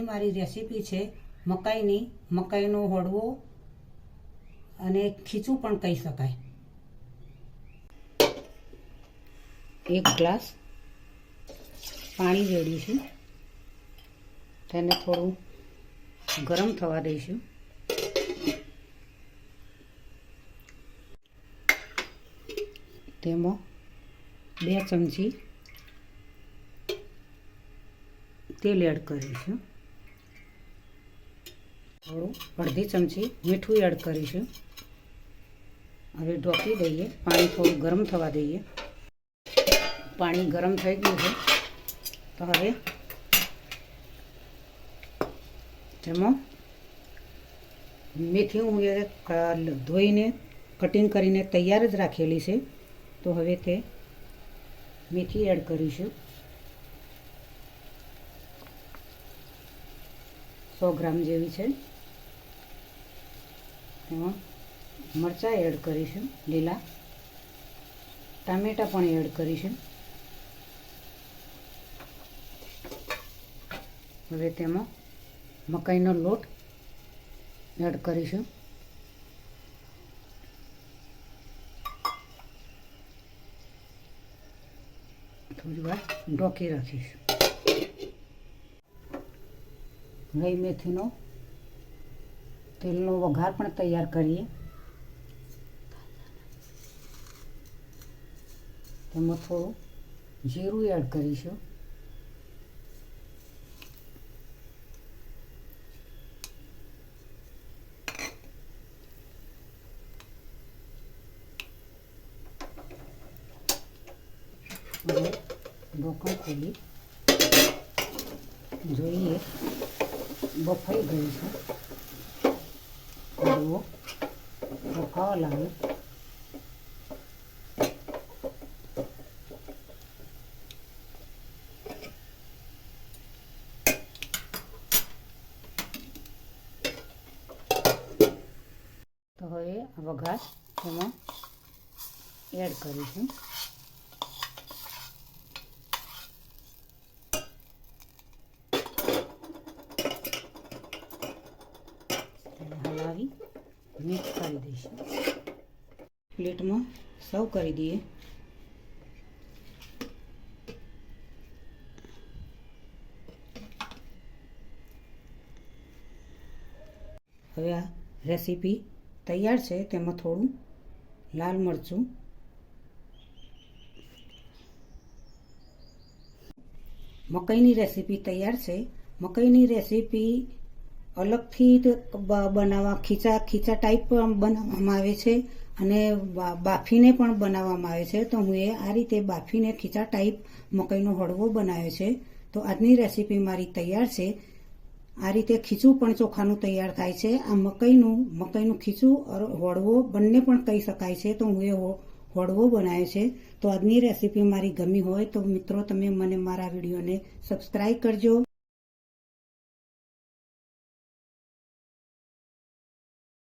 મારી રેસીપી છે મકાઈની, મકાઈનો હળવો અને ખીચું પણ કહી શકાય. એક ગ્લાસ પાણી રેડીશું. તેને થોડું ગરમ થવા દઈશું. તેમાં બે ચમચી તેલ એડ કરીશું થોડું અડધી ચમચી મીઠું એડ કરીશું હવે ઢોકી દઈએ, પાણી થોડું ગરમ થવા દઈએ. પાણી ગરમ થઈ ગયું છે. તો હવે તેમાં મેથી હું એ ધોઈને કટિંગ કરીને તૈયાર જ રાખેલી છે. તો હવે તે મેથી એડ કરીશું સો ગ્રામ જેવી છે. તેમાં મરચાં એડ કરીશું, લીલા. ટામેટાં પણ એડ કરીશું. હવે તેમાં મકાઈનો લોટ એડ કરીશું. થોડી વાર ઢોકી રાખીશું. ગઈ મેથીનો તેલનો વઘાર પણ તૈયાર કરીએ. તેમાં થોડું જીરું એડ કરીશું. ઢોકણ ખોલી. જોઈએ. બફાઈ ગયું છે. હળવો બફાવા લાગે તો હવે વઘાર એમાં એડ કરીશું તેને હલાવી મિક્સ કરી દઈશું પ્લેટમાં સર્વ કરી દઈએ. હવે આ રેસીપી તૈયાર છે, તેમાં થોડું લાલ મરચું, મકાઈની રેસીપી તૈયાર છે. મકાઈની રેસીપી અલગથી બનાવવા, ખીચા ખીચા ટાઈપ પણ બનાવવામાં આવે છે અને બાફીને પણ બનાવવામાં આવે છે. તો હું એ આ રીતે બાફીને ખીચા ટાઈપ મકાઈનો હળવો બનાવ્યો છે. તો આજની રેસીપી મારી તૈયાર છે. આ રીતે ખીચું પણ ચોખાનું તૈયાર થાય છે. આ મકાઈનું મકાઈનું ખીચું હળવો બંને પણ કહી શકાય છે. તો હું એ હળવો બનાવ્યો છે. તો આજની રેસીપી મારી ગમી હોય તો મિત્રો તમે મને મારા વિડીયોને સબસ્ક્રાઈબ કરજો.